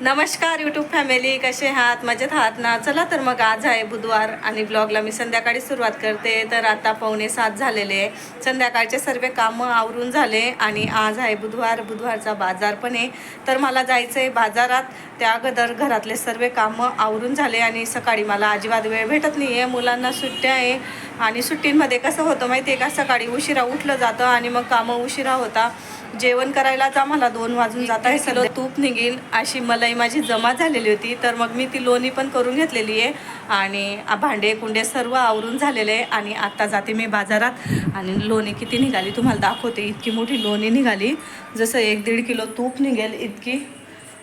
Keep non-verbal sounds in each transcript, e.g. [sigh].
नमस्कार YouTube family कसे आहात? मजेत आहात ना? चला तर मग आज आहे बुधवार आणि ब्लॉगला मी संध्याकाळी सुरुवात करते. तर आता पावणे सात झालेले आहे. संध्याकाळचे सर्व कामं आवरून झाले आणि आज आहे बुधवार. बुधवारचा बाजार पण आहे. तर मला जायचं आहे बाजारात. त्या अगोदर घरातले सर्व कामं आवरून झाले आणि सकाळी मला अजिबात वेळ भेटत नाही आहे मुलांना सुट्ट्या आहे आणि सुट्टींमध्ये कसं होतं माहिती आहे का? सकाळी उशिरा उठलं जातं आणि मग कामं उशिरा होता. जेवण करायलाच आम्हाला दोन वाजून जात आहे. सगळं तूप निघेल अशी मलाई माझी जमा झालेली होती. तर मग मी ती लोणी पण करून घेतलेली आहे. आणि भांडे कुंडे सर्व आवरून झालेले आहे. आणि आत्ता जाते मी बाजारात. आणि लोणी किती निघाली तुम्हाला दाखवते. इतकी मोठी लोणी निघाली. जसं एक दीड किलो तूप निघेल इतकी.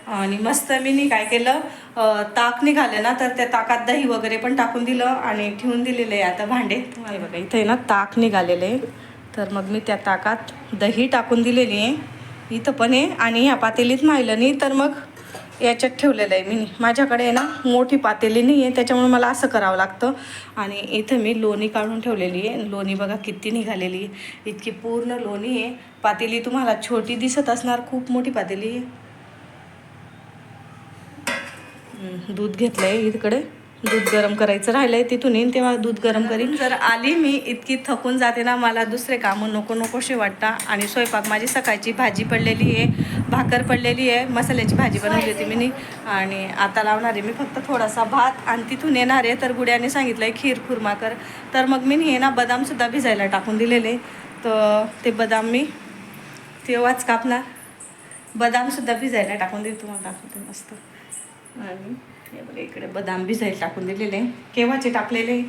आणि मस्त मी नी काय केलं ताक निघाले ना तर त्या ताकात दही वगैरे पण टाकून दिलं आणि ठेवून दिलेलं आहे आता भांडे. आहे बघा इथे ना ताक निघालेले आहे. तर मग मी त्या ताकात दही टाकून दिलेली आहे. इथं पण आहे. आणि ह्या पातेलीत माहिलं नाही तर मग याच्यात ठेवलेलं आहे मी. माझ्याकडे आहे ना मोठी पातेली नाही आहे. त्याच्यामुळे मला असं करावं लागतं. आणि इथं मी लोणी काढून ठेवलेली आहे. लोणी बघा किती निघालेली आहे. इतकी पूर्ण लोणी आहे. पातेली तुम्हाला छोटी दिसत असणार. खूप मोठी पातेली आहे. दूध घेतलं आहे इकडे. दूध गरम करायचं राहिलंय तिथून येईन तेव्हा दूध गरम करीन. जर आली मी इतकी थकून जाते ना मला दुसरे कामं नको नकोशी वाटता. आणि स्वयंपाक माझी सकाळची भाजी पडलेली आहे भाकर पडलेली आहे मसाल्याची भाजी बनवली होती मी आणि आता लावणार आहे मी फक्त थोडासा भात. आणि तिथून येणार आहे तर गुड्याने सांगितलंय खीर खुर्मा कर. तर मग मी हे ना बदामसुद्धा भिजायला टाकून दिलेले. तर ते बदाम मी तेव्हाच कापणार. बदामसुद्धा भिजायला टाकून देईल तुम्हाला दाखवते मस्त. आणि हे बघा इकडे बदाम भिजायला टाकून दिलेले. केव्हाचे टाकलेले?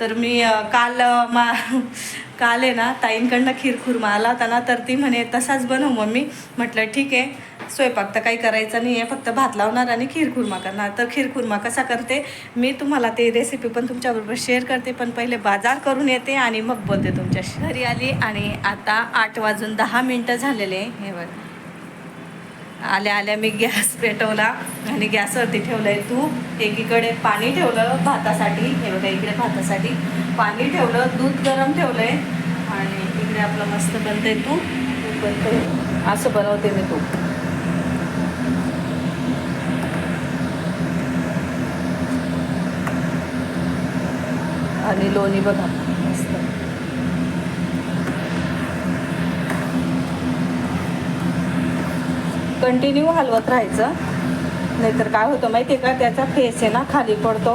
तर मी काल मा [laughs] काल आहे ना ताईंकडनं खीर खुर्मा आला होता ना तर ती म्हणे तसाच बनव मम्मी. म्हटलं ठीक आहे स्वयंपाक तर काही करायचा नाही आहे फक्त भात लावणार आणि खीर खुर्मा करणार. तर खीर खुर्मा कसा करते? मी तुम्हाला ते रेसिपी पण तुमच्याबरोबर शेअर करते पण पहिले बाजार करून येते आणि मग बोलते तुमच्याशी घरी आली आणि आता आठ वाजून दहा मिनटं झालेले हे बघा. आल्या आल्या मी गॅस पेटवला आणि गॅसवरती ठेवलं आहे तूप. एकीकडे पाणी ठेवलं भातासाठी. हे बघा इकडे भातासाठी पाणी ठेवलं दूध गरम ठेवलं आहे आणि इकडे आपलं मस्त बनतंय तूप. तूप बनतं असं बनवते मी तूप. आणि लोणी बघा मस्त कंटिन्यू हलवत राहायचं. नाहीतर काय होतं माहिती आहे का? त्याचा फेस आहे ना खाली पडतो.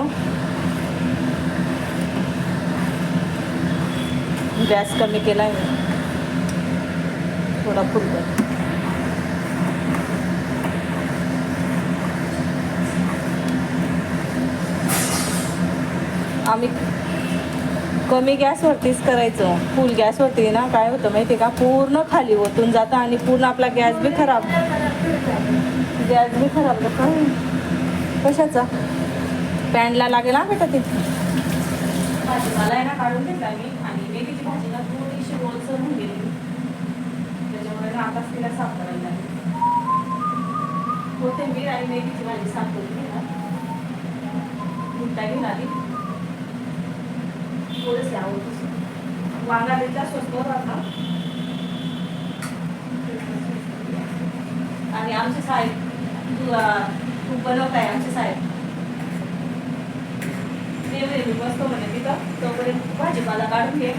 गॅस कमी केला आहे थोडा फुलकर आम्ही कमी गॅसवरतीच करायचं. फुल गॅसवरती ना काय होतं माहिती आहे का? पूर्ण खाली ओतून जातं आणि पूर्ण आपला गॅस बी खराब. गॅस बी खराब का कशाचा? पॅनला लागेल ना बेटा ते. भाजीपाला आहे ना काढून घेतला मी. आणि मेथीची भाजीला थोडीशी ओलसर होऊन गेली त्याच्यामुळे ना आताच तिला साफ करायला लागेल कोथिंबीर आणि मेथीची भाजी साफ करून घेणार. भुट्टा घेऊन आली. थोडेसे आवडतं वांगा त्याच्या स्वस्त राहता आणि आमचे साहेब तू तू बनवत आहे आमचे साहेब. मी बसतो म्हणे तिथं. तोपर्यंत भाजीपाला काढून घे.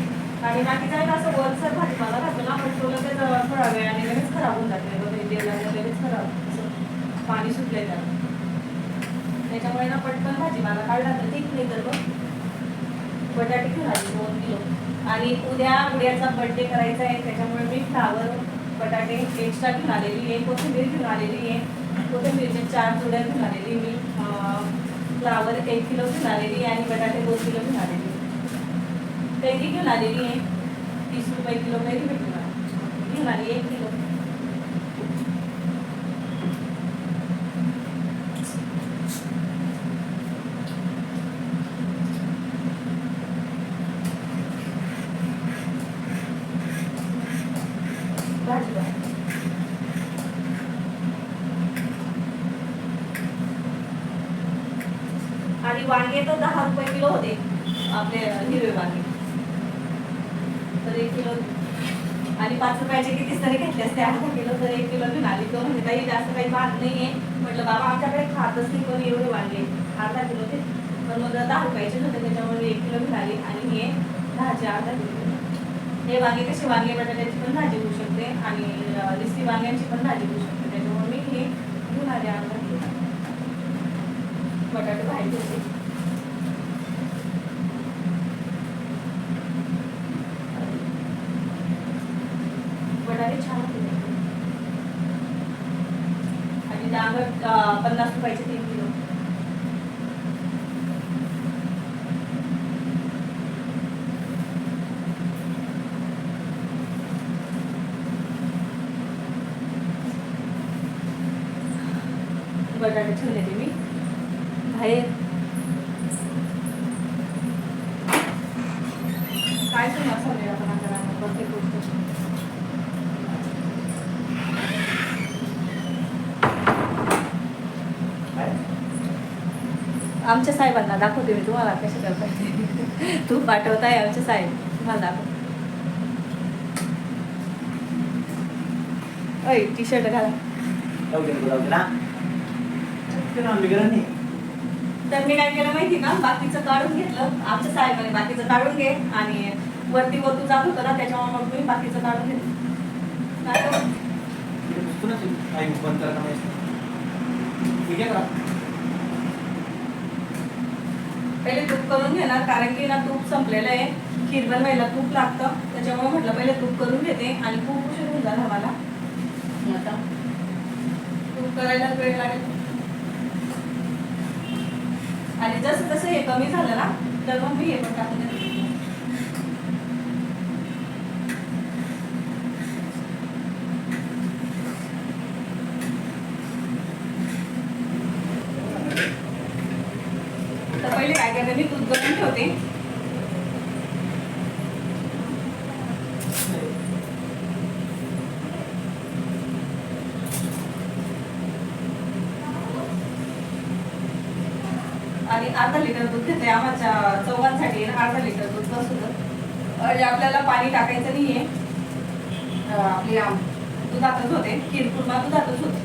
आणि बाकी काय असं वरसर भाजीपाला राहतो ना पण तो लगेच थोडा थोडा वेळाने लगेच खराब होऊन जाते. वगैरे तेलाने लगेच खराब. असं पाणी सुटले त्याला त्याच्यामुळे ना पटकन भाजीपाला काढला तर ठीक नाही तर मग बटाटे घेऊन दोन किलो. आणि उद्या उद्याचा बर्थडे करायचा आहे त्याच्यामुळे मी फ्लावर बटाटे एक्स्ट्रा घेऊन आलेली आहे कोथिंबीर घेऊन आलेली आहे कोथिंबीरच्या चार जुड्या घेऊन आलेली मी फ्लावर एक किलो घेऊन आलेली आहे आणि बटाटे दोन किलो घेऊन आलेली कैरी घेऊन आलेली आहे तीस रुपये किलो कैरी भेटून. घेऊन आली एक किलो। वांगे तर दहा रुपये किलो होते आपले हिरवे वांगे तर एक किलो आणि पाच रुपयाचे कितीच तरी घेतले असते अर्धा किलो तर एक किलो घेऊन आली. तो म्हणजे काही जास्त काही भात नाही आहे म्हटलं बाबा आमच्याकडे खातच नाही कोणी एवढे वांगे. अर्धा किलो ते. पण मग दहा रुपयाचे होते त्याच्यामुळे एक किलो घेऊन आली. आणि हे दहाचे अर्धा किलो हे वांगे कसे वांगे बटाट्याची पण भाजी होऊ शकते आणि लिस्टी वांग्यांची पण भाजी होऊ शकते. त्याच्यामुळे मी हे घेऊन आले अर्धा किलो. बटाटे भाजी होते एवढे छान होते आणि डांगर पन्नास रुपयाचे तीन किलो. बटाटे ठेवले ते मी. बाहेर. काय सांगा असं आपण करा प्रत्येक गोष्ट आमच्या साहेबांना दाखवते मी तुम्हाला कसे करताय [laughs] तू पाठवताय आमचे साहेब तुम्हाला दाखव. अय टी शर्ट घाला तर मी काय केलं माहिती का? बाकीचं काढून घेतलं. आमच्या साहेबांनी बाकीचं काढून घे आणि वरती वरतू जात होतं ना त्याच्यामुळे मग मी बाकीचं काढून घेतलं. काय करू? पहिले तूप करून घेणार कारण की ना तूप संपलेलं आहे. खीर बनवायला तूप लागतं. त्याच्यामुळे म्हटलं पहिले तूप करून घेते आणि खूप उशीर होऊन जाणार मला. आता तूप करायला वेळ लागेल. आणि जसं जसं हे कमी झालं ना तर मग मी हे पण टाकून देते तर पहिले काय करते मी दूध गरम ठेवते आणि अर्धा लिटर दूध घेते आम्हाला चौघांसाठी अर्धा लिटर दूध बसू आपल्याला पाणी टाकायचं नाहीये. आहे आपली दुधातच होते. खीर दुधातच होते.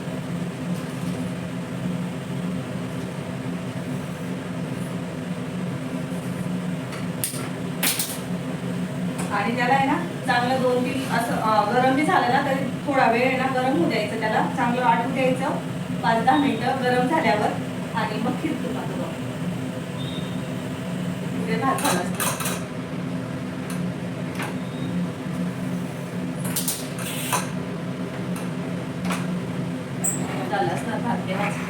आणि त्याला आहे ना चांगलं दोन तीन असं गरम बी झालं ना तरी थोडा वेळ आहे ना गरम होऊ द्यायचं त्याला. चांगलं आटू द्यायचं पाच दहा मिनिटं गरम झाल्यावर आणि मग खीर भात झाला असतो झालं असणार भात देवाचा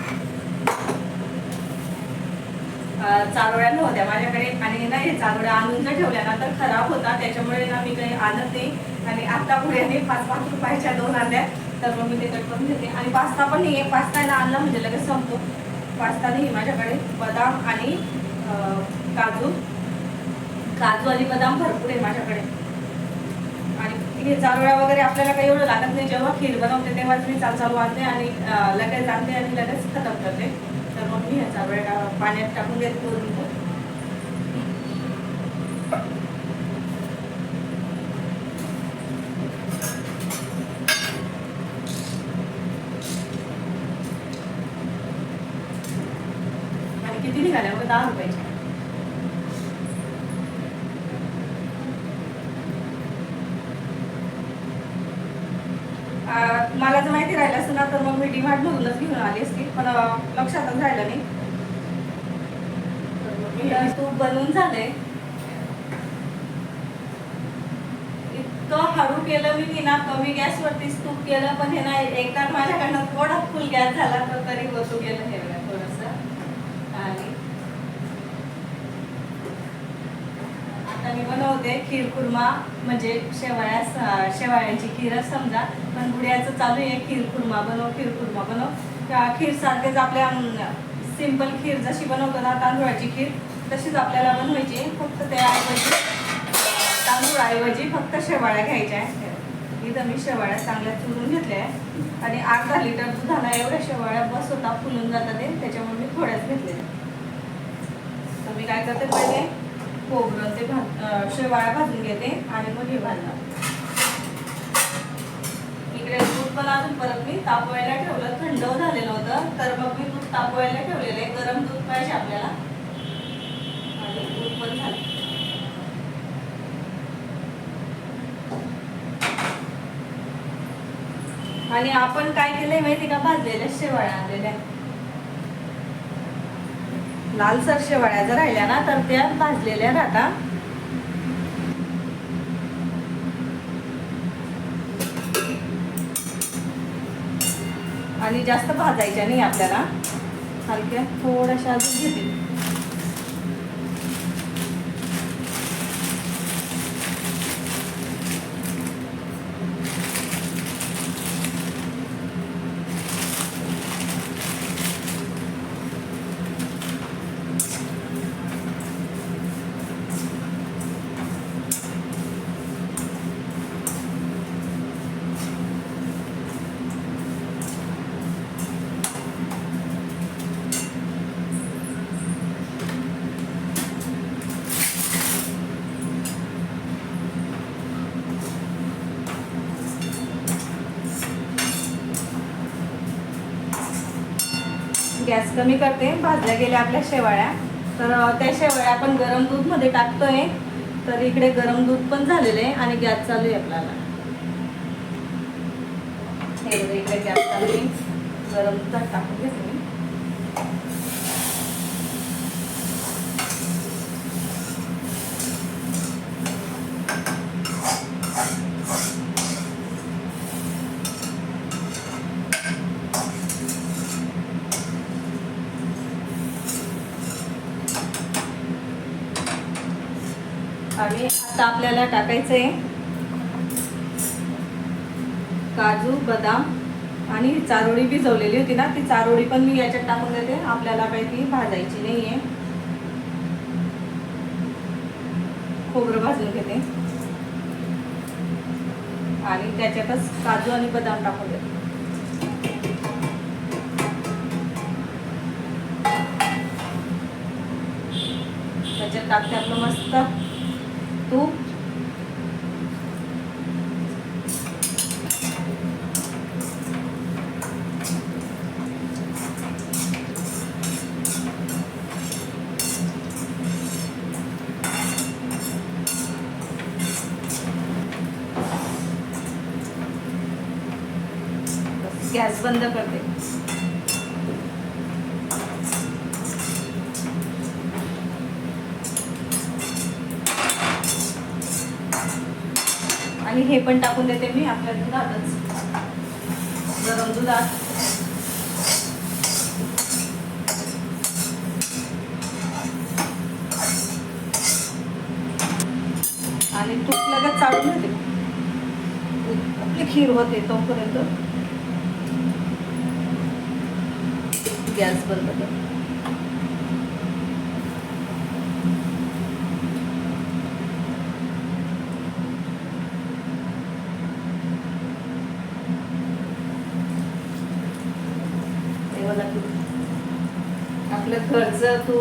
अं, चारोळ्या नव्हत्या माझ्याकडे आणि ना हे चारोळ्या आणून जर ठेवल्या ना तर खराब होता. त्याच्यामुळे ना मी काही आणत नाही. आणि आता पुढे पाच पाच रुपयाच्या दोन आणल्या. तर मग मी ते कट करून घेते. आणि पास्ता पण नाही आहे. पास्ता ना आणला म्हणजे लगेच संपतो. पास्ता नाही माझ्याकडे. बदाम आणि काजू काजू. आणि बदाम भरपूर आहे माझ्याकडे. आणि हे चारोळ्या वगैरे आपल्याला काही एवढं लागत नाही. जेव्हा खीर बनवते तेव्हाच मी चाल चालू आणते आणि लगेच आणते आणि लगेच खतम करते. तर मग मी ह्या चारोळ्या पाण्यात टाकून देते दोन मिनिटं आणि किती निघाल्या मग दहा रुपयाच्या अं, मला जर माहिती राहिलं असतं ना तर मग मी डिमार्ट मधूनच घेऊन आली असती पण लक्षातच राहिलं नाही. तूप बनवून झालंय. इतकं हळू केलं मी की ना कमी गॅसवरतीच तूप केलं पण हे ना एकदा माझ्याकडनं थोडा फुल गॅस झाला तर तरी वस्तू केलं हे बघा थोडंसं आणि आता मी बनवते खीर कुर्मा म्हणजे शेवाळ्या शेवाळ्यांची खीरच समजा. पण गुड्याचं चालू आहे खीर कुर्मा बनव खीर कुर्मा बनव. खीर सारखेच आपल्या सिंपल खीर जशी बनवतो ना तांदूळाची खीर तशीच आपल्याला बनवायची. फक्त त्याऐवजी तांदूळऐवजी फक्त शेवाळ्या घ्यायच्या आहे इथं मी शेवाळ्या चांगल्या चुरून घेतल्या आहेत. आणि अर्धा लिटर दुधाला एवढ्या शेवाळ्या बस होता फुलून जातात ते. त्याच्यामुळे मी थोड्याच घेतलेल्या तर मी काय करते पहिले खोबरं ते भाज शेवाळ्या भाजून घेते आणि मग हे भाजणार. पण अजून परत मी तापवायला ठेवलं थंड झालेलं होतं तर मग मी दूध तापवायला ठेवलेलं आहे गरम दूध पाहिजे आपल्याला. आणि दूध पण झालं. आणि आपण काय केलंय माहिती का? भाजलेल्या शेवाळ्या आणलेल्या. लालसर शेवाळ्या जर राहिल्या ना तर त्या भाजलेल्या राहता. आणि जास्त भाजायच्या नाही आपल्याला. हलक्या थोड्याशा अजून घेतील गॅस कमी करते. भाजल्या गेल्या आपल्या शेवाळ्या. तर त्या शेवाळ्या आपण गरम दूधमध्ये टाकतोय. तर इकडे गरम दूध पण झालेलं आहे आणि गॅस चालू आहे आपल्याला. हे इकडे गॅस चालू आहे. गरम दूध टाकून घेते मी आणि आता आपल्याला टाकायचं आहे काजू बदाम आणि चारोळी भिजवलेली होती ना ती चारोळी पण मी याच्यात टाकून देते. आपल्याला काही ती भाजायची नाही आहे खोबरं भाजून घेते. आणि त्याच्यातच काजू आणि बदाम टाकून देते. त्याच्यात टाकते आपलं मस्त. तूप हे पण टाकून देते मी आपल्या दुधातच. गरम दुधात आणि तूप लगेच चाळून घेते. आपली खीर होते तोपर्यंत. गॅस बंद कर हे बघा तूप जर तू.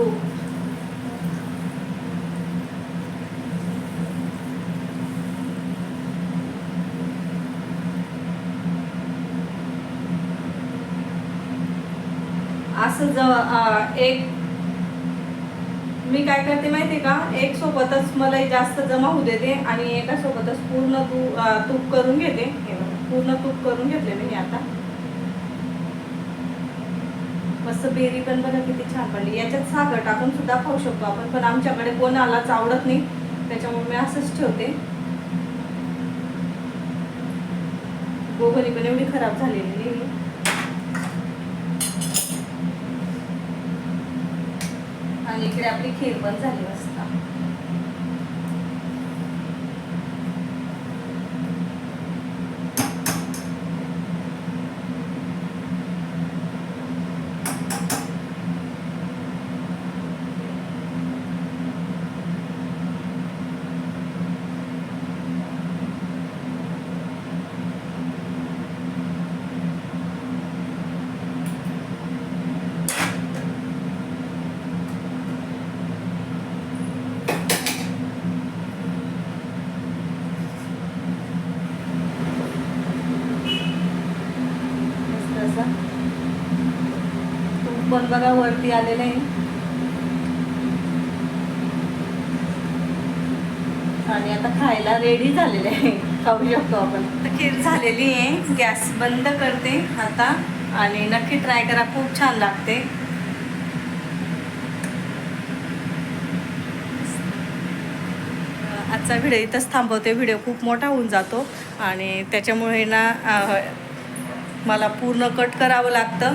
असं एक मी काय करते माहिती का? एक सोबतच मला जास्त जमा होऊ देते आणि एका सोबतच पूर्ण तू तूप करून घेते. पूर्ण तूप करून घेतले मी आता. मस्त बेरी पण बघा किती छान पडली. याच्यात साखर टाकून सुद्धा खाऊ शकतो आपण पण आमच्याकडे कोणालाच आवडत नाही त्याच्यामुळे मी असंच ठेवते. गोगरी पण एवढी खराब झालेली नाही आणि इकडे आपली खीर पण झाली बघा वरती आलेलं आहे. आणि आता खायला रेडी झालेले आहे. खाऊ शकतो आपण. तर खीर झालेली आहे. गॅस बंद करते आता. आणि नक्की ट्राय करा. खूप छान लागते. आजचा व्हिडिओ इथंच थांबवते. व्हिडिओ खूप मोठा होऊन जातो. आणि त्याच्यामुळे ना मला पूर्ण कट करावं लागतं.